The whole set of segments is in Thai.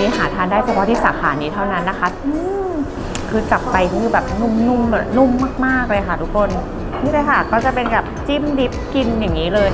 นี้หาทานได้เฉพาะที่สาขานี้เท่านั้นนะคะคือจับไปคือแบบนุ่มๆแบบนุ่มมาก ๆ เลยค่ะทุกคน นี่เลยค่ะ ก็จะเป็นแบบจิ้มดิฟกินอย่างนี้เลย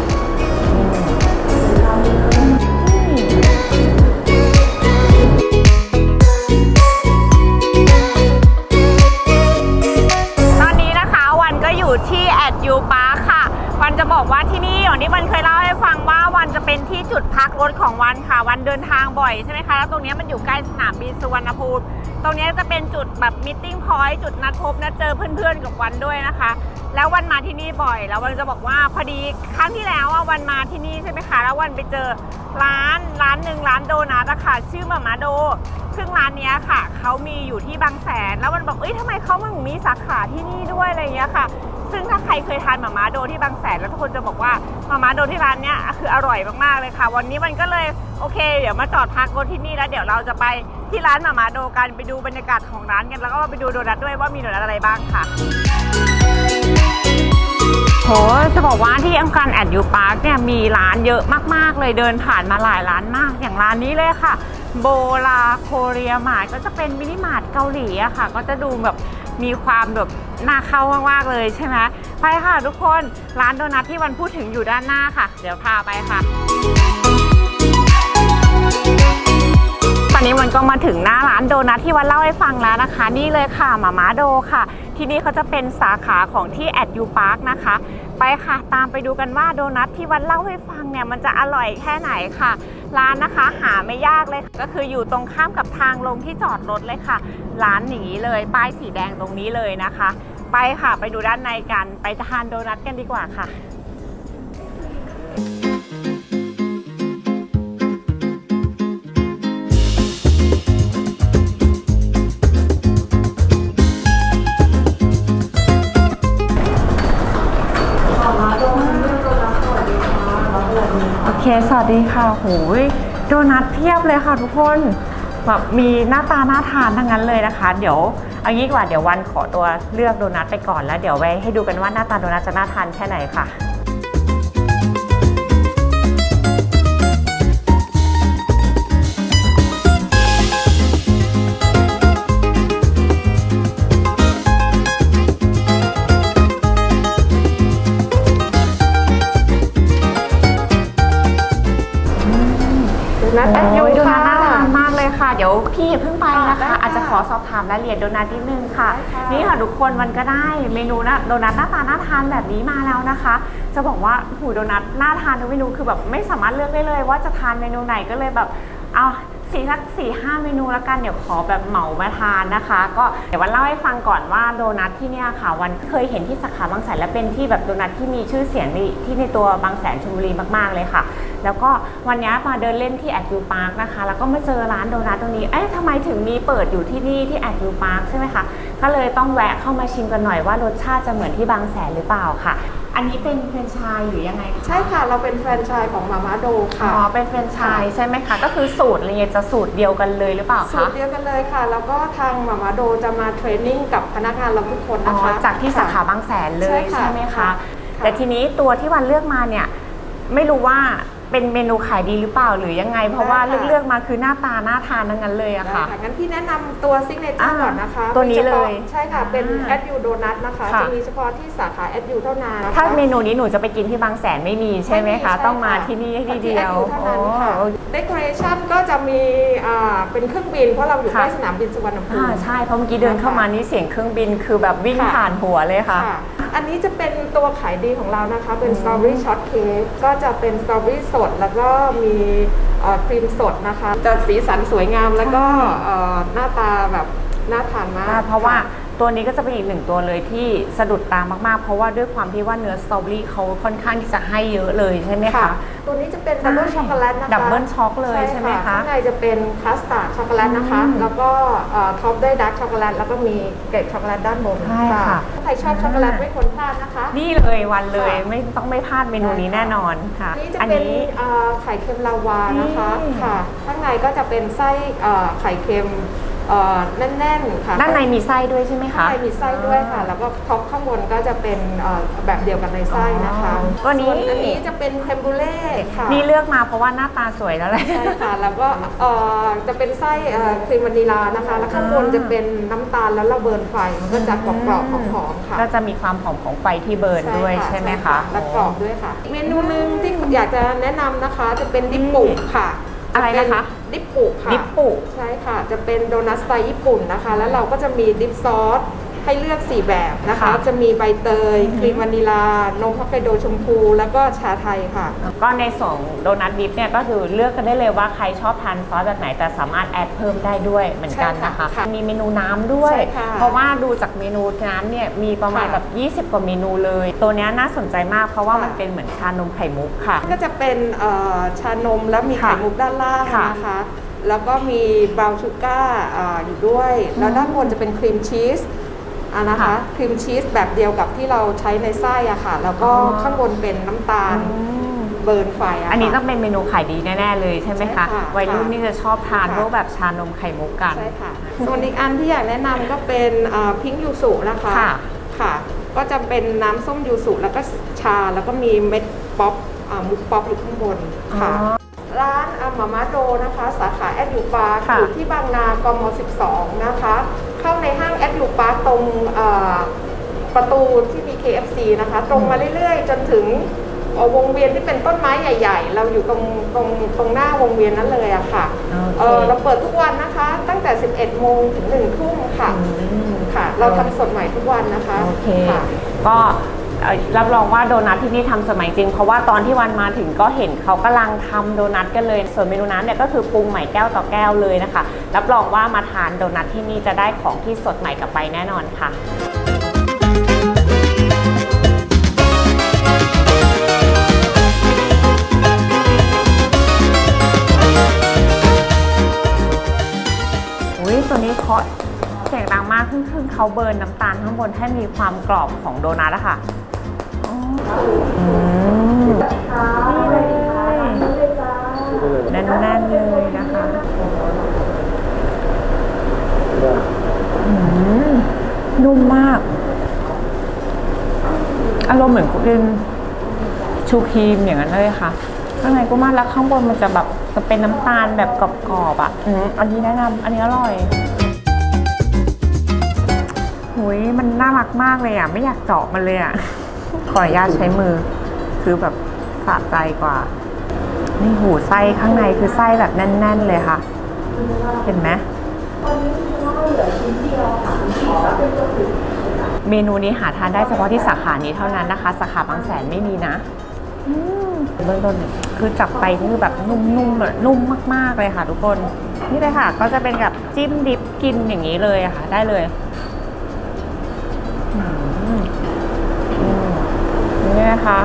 ถของวันค่ะ วันเดินทางบ่อยใช่ไหมคะ แล้วตรงนี้มันอยู่ใกล้สนามบินสุวรรณภูมิ ตรงนี้จะเป็นจุดแบบมิทติ้งพอยต์จุดนัดพบนัดเจอเพื่อนๆกับวันด้วยนะคะ แล้ววันมาที่นี่บ่อย แล้ววันจะบอกว่าพอดีครั้งที่แล้วอะวันมาที่นี่ใช่ไหมคะ แล้ววันไปเจอร้านร้านหนึ่งร้านโดนัทอะค่ะ ชื่อมามาโด ซึ่งร้านนี้ค่ะเขามีอยู่ที่บางแสน แล้วมันบอกเอ้ยทำไมเขามันมีสาขาที่นี่ด้วยอะไรเงี้ยค่ะ ซึ่งถ้าใครเคยทานหม่าม่าโดที่บางแสนแล้วทุกคนจะบอกว่าหม่าม่าโดที่ร้านเนี้ยคืออร่อยมากๆเลยค่ะ วันนี้มันก็เลยโอเค เดี๋ยวมาจอดพักรถที่นี่แล้วเดี๋ยวเราจะไปที่ร้านหม่าม่าโดกันไปดูบรรยากาศของร้านกันแล้วก็ไปดูโดนัทด้วยว่ามีโดนัทอะไรบ้างค่ะโหจะบอกว่าที่อังการแอดยูพาร์คเนี่ยมีร้านเยอะมากๆ เลยเดินผ่านมาหลายร้านมาก อย่างร้านนี้เลยค่ะ โบลาโคเรียมาร์ก็จะเป็นมินิมาร์ทเกาหลีอะค่ะ ก็จะดูแบบ มีความแบบน่าเข้ามากๆเลยใช่ไหมไปค่ะทุกคนร้านโดนัทที่วันพูดถึงอยู่ด้านหน้าค่ะ เดี๋ยวพาไปค่ะ ตอนนี้มันก็มาถึงหน้าร้านโดนัทที่วันเล่าให้ฟังแล้วนะคะ นี่เลยค่ะหมาม้าโดค่ะ ที่นี่เขาจะเป็นสาขาของที่แอดยูพาร์คนะคะ ไปค่ะตามไปดูกันว่าโดนัทที่วันเล่าให้ฟังเนี่ยมันจะอร่อยแค่ไหนค่ะ ร้านนะคะหาไม่ยากเลย ก็คืออยู่ตรงข้ามกับทางลงที่จอดรถเลยค่ะ ร้านอย่างนี้เลยป้ายสีแดงตรงนี้เลยนะคะ ไปค่ะไปดูด้านในกันไปทานโดนัทกันดีกว่าค่ะ สวัสดีค่ะโหยโดนัทเพียบเลยค่ะทุกคนแบบมีหน้าตาน่าทานทั้งนั้นเลยนะคะ เดี๋ยวเอางี้ดีกว่าเดี๋ยววันขอตัวเลือกโดนัทไปก่อนแล้วเดี๋ยวไว้ให้ดูกันว่าหน้าตาโดนัทจะน่าทานแค่ไหนค่ะ นัดแอดยูโอ้ยโดนัค่ะทน่าทานมากเลยค่ะ เดี๋ยวพี่อย่าเพิ่งไปนะได้คะ ค่ะอาจจะขอสอบถามรายละเอียดโดนัทนิดนึงค่ะ ได้ค่ะ นี่ค่ะทุกคนมันก็ได้เมนูนะโดนัทหน้าตาน่าทานแบบนี้มาแล้วนะคะ จะบอกว่าหูโดนัทน่าทานทุกเมนูคือแบบไม่สามารถเลือกได้เลย ว่าจะทานเมนูไหนก็เลยแบบเอา สี่สักสี่ห้าเมนูแล้วกันเดี๋ยวขอแบบเหมามาทานนะคะ ก็เดี๋ยววันเล่าให้ฟังก่อนว่าโดนัทที่เนี่ยค่ะ วันเคยเห็นที่สาขาบางแสนและเป็นที่แบบโดนัทที่มีชื่อเสียงในที่ในตัวบางแสนชลบุรีมากๆเลยค่ะ แล้วก็วันนี้มาเดินเล่นที่แอดยูพาร์คนะคะ แล้วก็มาเจอร้านโดนัทตรงนี้เอ๊ะทำไมถึงมีเปิดอยู่ที่นี่ที่แอดยูพาร์คใช่ไหมคะ ก็เลยต้องแวะเข้ามาชิมกันหน่อยว่ารสชาติจะเหมือนที่บางแสนหรือเปล่าค่ะ อันนี้เป็นแฟรนไชส์หรือยังไงคะ ใช่ค่ะ เราเป็นแฟรนไชส์ของมาม่าโดอ๋ค่ะอเป็นแฟรนไชส์ใช่ไหมคะ ก็คือสูตรอะไรเงี้ยจะสูตรเดียวกันเลยหรือเปล่าสูคะ ตรเดียวกันเลยค่ะ แล้วก็ทางมาม่าโดจะมาเทรนนิ่งกับพนักงานเราทุกคนอ๋อนะคะ จากที่สาขาบางแสนเลยใช่ค่ะใช่ไหมคะ ค่ะแต่ทีนี้ตัวที่วันเลือกมาเนี่ย ไม่รู้ว่า เป็นเมนูขายดีหรือเปล่าหรือยังไง เพราะว่าเลือกๆมาคือหน้าตาน่าทานทั้งนั้นเลยอะได้ค่ะค่ะ งั้นพี่แนะนำตัวซิกเนเจออ่าร์ก่อนนะคะตัวนี้เลยฉพาะใช่ค่ะ เป็นอ่าแอดยูโดนัทนะคะ ค่ะ จะมีเฉพาะที่สาขาแอดยูเท่านั้นนะคะ ถ้าเมนูนี้หนูจะไปกินที่บางแสนไม่มีใช่ไหมคะ ใช่ต้องมาที่นี่ให้ทีเดียวที่ Add You เท่านั้นค่ะ โอ้ เดคอเรชั่นก็จะมีอ่าเป็นเครื่องบิน เพราะเราอยู่ค่ะ ใกล้สนามบินสุวรรณภูอ่ามิ ใช่เพราะเมื่อกี้เดินเข้ามานี่เสียงเครื่องบินคือแบบวิ่งค่ะผ่านหัวเลยค่ะ ค่ะ อันนี้จะเป็นตัวขายดีของเรานะคะ เป็นอืมสตรอเบอรี่ช็อตเค้กก็จะเป็นสตรอเบอรี่สด แล้วก็มีเอ่อครีมสดนะคะ จะสีสันสวยงามแล้วก็เอ่อหน้าตาแบบน่าทานมากอ่าเพราะว่าค่ ตัวนี้ก็จะเป็นอีกหนึ่งตัวเลยที่สะดุดตามากๆ เพราะว่าด้วยความที่ว่าเนื้อสตรอเบอรี่เขาค่อนข้างที่จะให้เยอะเลยใช่ไหมค่ะคะตัวนี้จะเป็นดับเบิลช็อกโกแลตนะคะดับเบิลช็อกเลยใช่ไหมคะข้างในจะเป็นคัสตาร์ดช็อกโกแลตนะคะอืมแล้วก็เอ่อท็อปด้วยดาร์กช็อกโกแลตแล้วก็มีเกล็ดช็อกโกแลตด้านบนใช่ค่ะถ้าใครชอบช็อกโกแลตไม่ควรพลาดนะคะ นี่เลยวันเลยค่ะไม่ต้องไม่พลาดเมนูนี้แน่นอนค่ะนี่จะอันเป็นนี้เอ่อไข่เค็มลาวานะคะนี่ค่ะข้างในก็จะเป็นไส้เอ่อไข่เค็ม เอ่อแน่นๆค่ะด้านในมีไส้ด้วยใช่ไหมคะข้างในมีไส้ด้วยค่ะ แล้วก็ท็อปข้างบนก็จะเป็นเอ่อแบบเดียวกันในไส้นะคะอ๋อตัวนี้ ส่อันนี้จะเป็นเครมบูเล่ค่ะนี่เลือกมาเพราะว่าหน้าตาสวยแล้วแหละ ใช่ค่ะ แล้วก็เอ่อจะเป็นไส้เอ่อครีมวานิลานะคะ แล้วข้างบนอ่าจะเป็นน้ำตาลแล้วเราเบิร์นไฟมันก็จะกรอบๆหอมๆค่ะ ก็จะมีความหอมของไฟที่เบิร์นด้วยใช่ไหมคะและกรอบด้วยค่ะ เมนูหนึงที่อยากจะแนะนำนะคะ จะเป็นดิปปุค่ะ อะไรนะคะจเป็ดิปปุค่ะดิปปุใช่ค่ะ จะเป็นโดนัทสไตล์ญี่ปุ่นนะคะ แล้วเราก็จะมีดิปซอส ให้เลือก 4 แบบนะคะค่ะจะมีใบเตยครีมวานิลานมฮอกไกโดชมพู แล้วก็ชาไทยค่ะ ก็ในส่วนโดนัทดิฟเนี่ยก็คือเลือกกันได้เลยว่าใครชอบทานซอสแบบไหนแต่สามารถแอดเพิ่มได้ด้วยเหมือนกันนะคะใช่ค่ะมีเมนูน้ำด้วยใช่ค่ะเพราะว่าดูจากเมนูน้ำเนี่ยมีประมาณค่ะแบบ 20 กว่าเมนูเลย ตัวเนี้ยน่าสนใจมากเพราะว่าค่ะมันเป็นเหมือนชานมไข่มุกค่ะ ก็จะเป็นเอ่อชานมแล้วมีค่ะไข่มุกด้านล่างค่ะนะคะแล้วก็มีบราวน์ชูการ์อ่าอยู่ด้วย แล้วด้านบนจะเป็นครีมชีส อะนะคะค่ะครีมชีสแบบเดียวกับที่เราใช้ในไส้อะค่ะ แล้วก็อ๋อ ข้างบนเป็นน้ำตาลอืมเบิร์นไฟอะค่ะ อันนี้ต้องเป็นเมนูขายดีแน่ ๆ เลยใช่ไหมคะใช่ค่ะวัยรุ่นนี่จะชอบทานค่ะ พวกแบบชานมไข่มุกกัน ใช่ค่ะ ส่วนอีกอันที่อยากแนะนำก็เป็นพิงยูสุนะคะค่ะ ค่ะ ก็จะเป็นน้ำส้มยูสุแล้วก็ชาแล้วก็มีเม็ดป๊อปอ่ามุกป๊อปอยู่ข้างบนค่ะ อ๋อ ร้านอามามาโดนะคะ สาขาแอดยูปาร์คค่ะ อยู่ที่บางนากม 12 นะคะ เข้าในห้างแอดยูปาร์คตรงอ่าประตูที่มี KFC นะคะ ตรงมาเรื่อยๆ จนถึงเอ่อวงเวียนที่เป็นต้นไม้ใหญ่ ๆ เราอยู่ตรงตรงตรงหน้าวงเวียนนั้นเลยอะค่ะโอเคเออเราเปิดทุกวันนะคะ ตั้งแต่ 11 โมงถึง1ทุ่มค่ะอืมค่ะ เราทำสดใหม่ทุกวันนะคะโอเคค่ะก็เอ่อ รับรองว่าโดนัทที่นี่ทำสมัยจริง เพราะว่าตอนที่วันมาถึงก็เห็นเขากำลังทำโดนัทกันเลย ส่วนเมนูน้ำเนี่ยก็คือปรุงใหม่แก้วต่อแก้วเลยนะคะ รับรองว่ามาทานโดนัทที่นี่จะได้ของที่สดใหม่กลับไปแน่นอนค่ะอุ้ยตัวนี้เคาะ สียงดังมากขึ้นขึ้นเขาเบิร์นน้ำตาลข้างบนให้มีความกรอบของโดนัทอะค่ะอ๋ออืมนี่เลยแน่นๆเลยนะคะอืมนุ่มมาก อารมณ์เหมือนกินชูครีมอย่างนั้นเลยค่ะ ข้างในก็มากแล้วข้างบนมันจะแบบจะเป็นน้ำตาลแบบกรอบๆอะอืมอันนี้แนะนำอันนี้อร่อย หุยมันน่ารักมากเลยอะ ไม่อยากเจาะมันเลยอะ ขออนุญาตใช้มือ คือแบบสะใจกว่า นี่หูไส้ข้างในคือไส้แบบแน่น ๆ เลยค่ะ เห็นไหมเมนูนี้หาทานได้เฉพาะที่สาขานี้เท่านั้นนะคะ สาขาบางแสนไม่มีนะเบื้องต้นคือจับไปคือแบบนุ่มๆแบบนุ่มมาก ๆ เลยค่ะ ทุกคน นี่เลยค่ะ ก็จะเป็นกับจิ้มดิฟกินอย่างนี้เลยอะค่ะ ได้เลย นี่ยค่ะ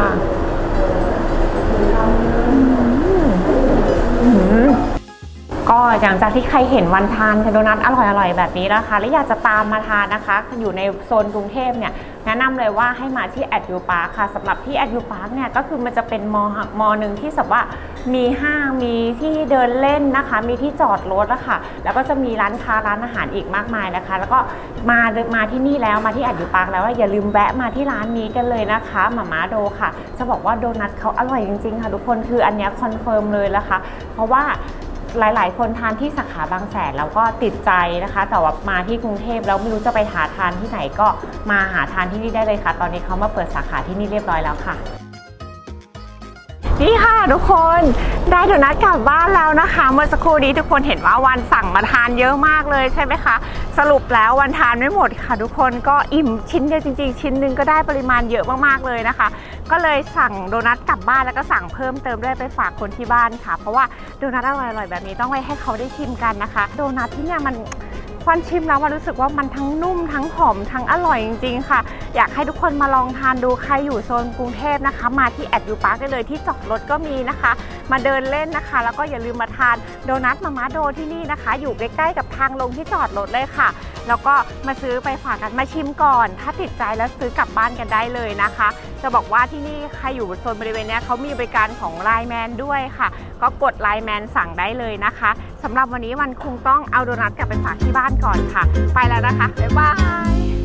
ก็อย่างจากที่ใครเห็นวันทานโดนัทอร่อยๆแบบนี้นะคะ และอยากจะตามมาทานนะคะ อยู่ในโซนกรุงเทพเนี่ยแนะนำเลยว่าให้มาที่แอดยูพาร์คค่ะสำหรับที่แอดยูพาร์คเนี่ยก็คือมันจะเป็นมอมอหนึ่งที่สับว่ามีห้างมีที่เดินเล่นนะคะ มีที่จอดรถอะค่ะแล้วก็จะมีร้านค้าร้านอาหารอีกมากมายนะคะ แล้วก็มามาที่นี่แล้วมาที่แอดยูพาร์คแล้วอย่าลืมแวะมาที่ร้านนี้กันเลยนะคะหมาม่าโดค่ะ จะบอกว่าโดนัทเขาอร่อยจริงๆค่ะทุกคนคืออันนี้คอนเฟิร์มเลยนะคะ เพราะว่า หลายๆ คนทานที่สาขาบางแสนแล้วก็ติดใจนะคะ แต่ว่ามาที่กรุงเทพแล้วไม่รู้จะไปหาทานที่ไหนก็มาหาทานที่นี่ได้เลยค่ะ ตอนนี้เขามาเปิดสาขาที่นี่เรียบร้อยแล้วค่ะ นี่ค่ะทุกคนได้โดนัทกลับบ้านแล้วนะคะ เมื่อสักครู่นี้ทุกคนเห็นว่าวันสั่งมาทานเยอะมากเลยใช่ไหมคะสรุปแล้ววันทานไม่หมดค่ะ ทุกคนก็อิ่มชิ้นเดียวจริงๆ ชิ้นหนึงก็ได้ปริมาณเยอะมากๆเลยนะคะ ก็เลยสั่งโดนัทกลับบ้านแล้วก็สั่งเพิ่มเติมด้วยไปฝากคนที่บ้านค่ะ เพราะว่าโดนัทอร่อยๆแบบนี้ต้องไว้ให้เขาได้ชิมกันนะคะ โดนัทที่เนี่ยมัน ควันชิมแล้วมันรู้สึกว่ามันทั้งนุ่มทั้งหอมทั้งอร่อยจริงๆค่ะ อยากให้ทุกคนมาลองทานดูใครอยู่โซนกรุงเทพนะคะ มาที่แอดยูพาร์คได้เลยที่จอดรถก็มีนะคะ มาเดินเล่นนะคะ แล้วก็อย่าลืมมาทานโดนัทมาม่าโดที่นี่นะคะ อยู่ใกล้ๆกับทางลงที่จอดรถเลยค่ะ แล้วก็มาซื้อไปฝากกันมาชิมก่อน ถ้าติดใจแล้วซื้อกลับบ้านกันได้เลยนะคะ จะบอกว่าที่นี่ใครอยู่โซนบริเวณนี้เขามีบริการของไลน์แมนด้วยค่ะ ก็กดไลน์แมนสั่งได้เลยนะคะสำหรับวันนี้วันคงต้องเอาโดนัทกลับไปฝากที่บ้านก่อนค่ะ ไปแล้วนะคะบ๊ายบาย